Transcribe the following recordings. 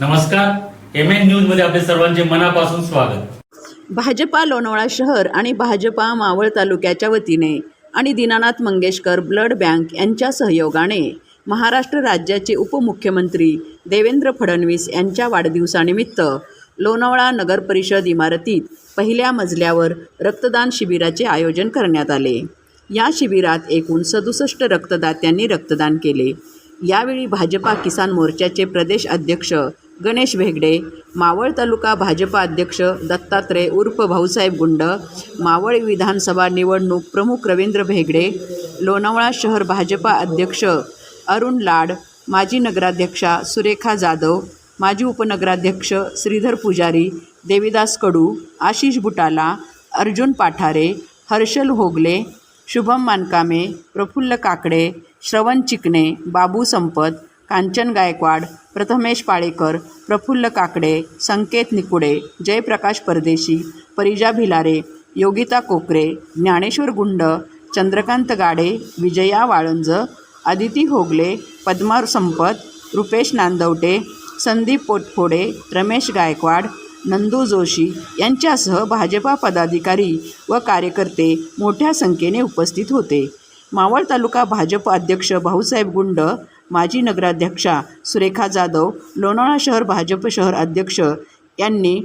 नमस्कार. M N न्यूजमध्ये आपले सर्वांचे मनापासून स्वागत. भाजपा लोणावळा शहर आणि भाजपा मावळ तालुक्याच्या वतीने आणि दीनानाथ मंगेशकर ब्लड बँक यांच्या सहयोगाने महाराष्ट्र राज्याचे उपमुख्यमंत्री देवेंद्र फडणवीस यांच्या वाढदिवसानिमित्त लोणावळा नगर परिषद इमारतीत पहिल्या मजल्यावर रक्तदान शिबिराचे आयोजन करण्यात आले. या शिबिरात एकूण सदुसष्ट रक्तदात्यांनी रक्तदान केले. यावेळी भाजपा किसान मोर्चाचे प्रदेश अध्यक्ष गणेश भेगडे मावळ तालुका भाजपा अध्यक्ष दत्तात्रय उर्फ भाऊसाहेब गुंड मावळ विधानसभा निवडणूक प्रमुख रवींद्र भेगडे लोणावळा शहर भाजपा अध्यक्ष अरुण लाड माजी नगराध्यक्षा सुरेखा जाधव माजी उपनगराध्यक्ष श्रीधर पुजारी देविदास कडू आशिष बुटाला अर्जुन पाठारे हर्षल होगले शुभम मानकामे प्रफुल्ल काकडे श्रवण चिकणे बाबू संपत कांचन गायकवाड प्रथमेश पाळेकर प्रफुल्ल काकडे संकेत निकुडे जयप्रकाश परदेशी परिजा भिलारे योगिता कोकरे ज्ञानेश्वर गुंड चंद्रकांत गाडे विजया वाळंज आदिती होगले पद्मा संपत रुपेश नांदवटे संदीप पोटफोडे रमेश गायकवाड नंदू जोशी यांच्यासह भाजपा पदाधिकारी व कार्यकर्ते मोठ्या संख्येने उपस्थित होते. मावळ तालुका भाजप अध्यक्ष भाऊसाहेब गुंड माजी नगराध्यक्षा सुरेखा जाधव लोणावळा शहर भाजप शहर अध्यक्ष यांनी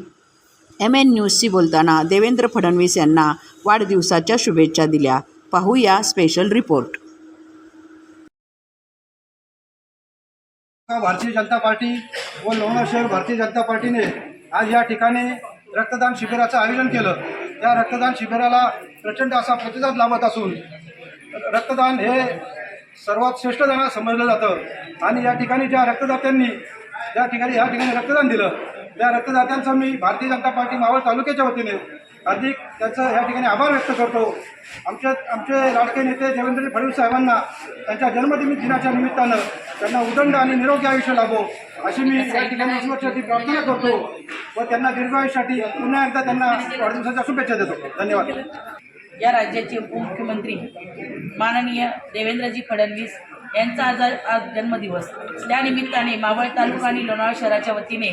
एम एन न्यूजशी बोलताना देवेंद्र फडणवीस यांना वाढदिवसाच्या शुभेच्छा दिल्या. पाहूया special report Bharatiya Janata party व लोणा शहर भारतीय जनता पार्टीने आज या ठिकाणी रक्तदान शिबिराचं आयोजन केलं. या रक्तदान शिबिराला प्रचंड असा प्रतिसाद लाभत असून रक्तदान हे सर्वात श्रेष्ठ जण समजलं जातं. आणि या ठिकाणी ज्या रक्तदात्यांनी ज्या ठिकाणी या ठिकाणी रक्तदान दिलं त्या रक्तदात्यांचा मी भारतीय जनता पार्टी मावळ तालुक्याच्या वतीने अधिक त्याचं या ठिकाणी आभार व्यक्त करतो. आमच्या आमचे राजकीय नेते देवेंद्र फडणवीस साहेबांना त्यांच्या जन्मदिन दिनाच्या निमित्तानं त्यांना उदंड आणि निरोगी आयुष्य लाभो अशी मी या ठिकाणी ईश्वरसाठी प्रार्थना करतो व त्यांना दीर्घायुष्यासाठी पुन्हा एकदा त्यांना वाढदिवसाच्या शुभेच्छा देतो. धन्यवाद. या राज्याचे उपमुख्यमंत्री माननीय देवेंद्रजी फडणवीस यांचा आज आज जन्मदिवस. त्यानिमित्ताने मावळ तालुका आणि लोणावळा शहराच्या वतीने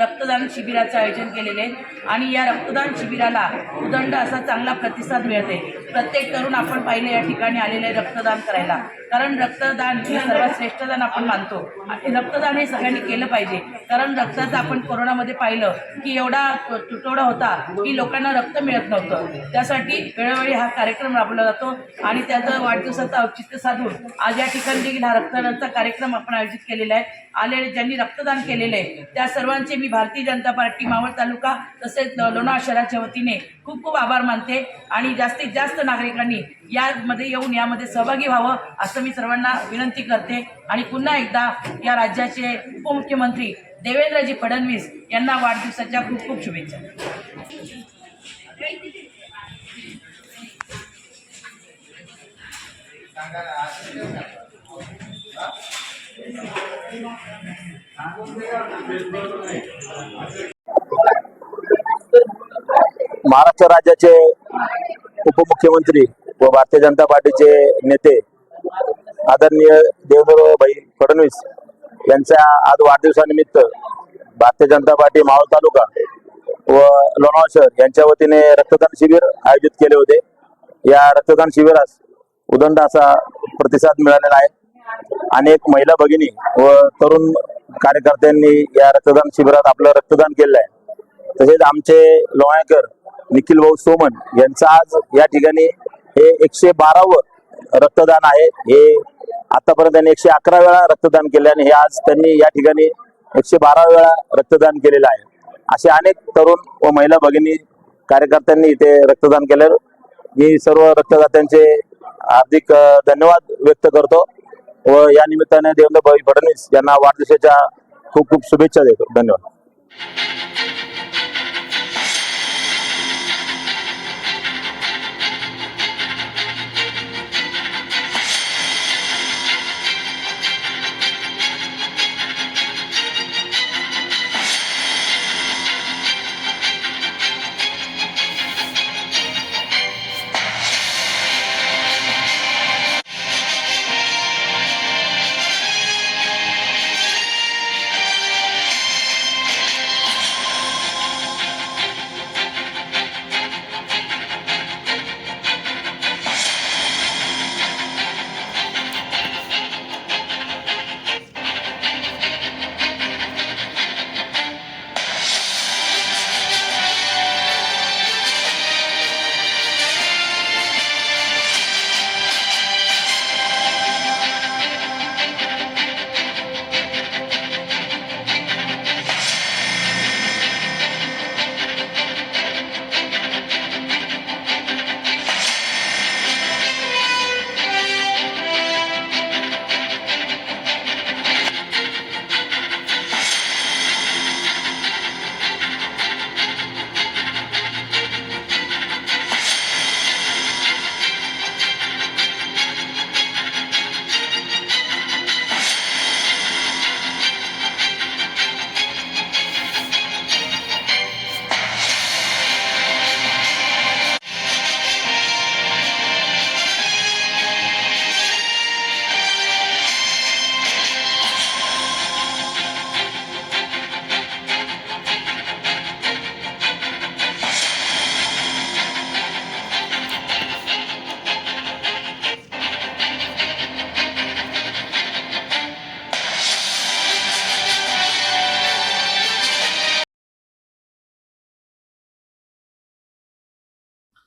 रक्तदान शिबिराचं आयोजन केलेले आहे. आणि या रक्तदान शिबिराला उदंड असा चांगला प्रतिसाद मिळते प्रत्येक तरुण आपण पाहिले या ठिकाणी आलेले रक्तदान करायला. कारण रक्तदान हे सर्वात श्रेष्ठ दान आपण मानतो. आणि रक्तदान हे सगळ्यांनी केलं पाहिजे. कारण रक्ताचं आपण कोरोनामध्ये पाहिलं की एवढा तुटवडा होता की लोकांना रक्त मिळत नव्हतं. त्यासाठी वेळोवेळी हा कार्यक्रम राबवला जातो. आणि त्याचं वाढदिवसाचं औचित्य साधून आज या ठिकाणी देखील हा रक्तदानाचा कार्यक्रम आपण आयोजित केलेला आहे. आलेले ज्यांनी रक्तदान केलेलं आहे त्या सर्वांचे मी भारतीय जनता पार्टी मावळ तालुका तसेच लोणार लोणावळा शहराच्या वतीने खूप खूप आभार मानते आणि जास्तीत जास्त नागरिकांनी यामध्ये येऊन यामध्ये सहभागी व्हावं असं मी सर्वांना विनंती करते. आणि पुन्हा एकदा या राज्याचे उपमुख्यमंत्री देवेंद्रजी फडणवीस यांना वाढदिवसाच्या खूप खूप शुभेच्छा. महाराष्ट्र राज्याचे उपमुख्यमंत्री व भारतीय जनता पार्टीचे नेते आदरणीय देवेंद्र फडणवीस यांच्या आज वाढदिवसानिमित्त भारतीय जनता पार्टी मावळ तालुका व लोणावळ शहर यांच्या वतीने रक्तदान शिबिर आयोजित केले होते. या रक्तदान शिबिरास उदंड असा प्रतिसाद मिळालेला आहे. अनेक महिला भगिनी व तरुण कार्यकर्त्यांनी या रक्तदान शिबिरात आपलं रक्तदान केलेलं आहे तसेच आमचे लोहाळकर निखिल भाऊ सोमन यांचं आज या ठिकाणी हे एकशे बारावं रक्तदान आहे. हे आतापर्यंत त्यांनी एकशे अकरा वेळा रक्तदान केले आणि हे आज त्यांनी या ठिकाणी एकशे बारा वेळा रक्तदान केलेलं आहे. असे अनेक तरुण व महिला भगिनी कार्यकर्त्यांनी इथे रक्तदान केलं मी सर्व रक्तदात्यांचे हार्दिक धन्यवाद व्यक्त करतो. व या निमित्ताने देवेंद्र भाई फडणवीस यांना वाढदिवसाच्या खूप खूप शुभेच्छा देतो. धन्यवाद.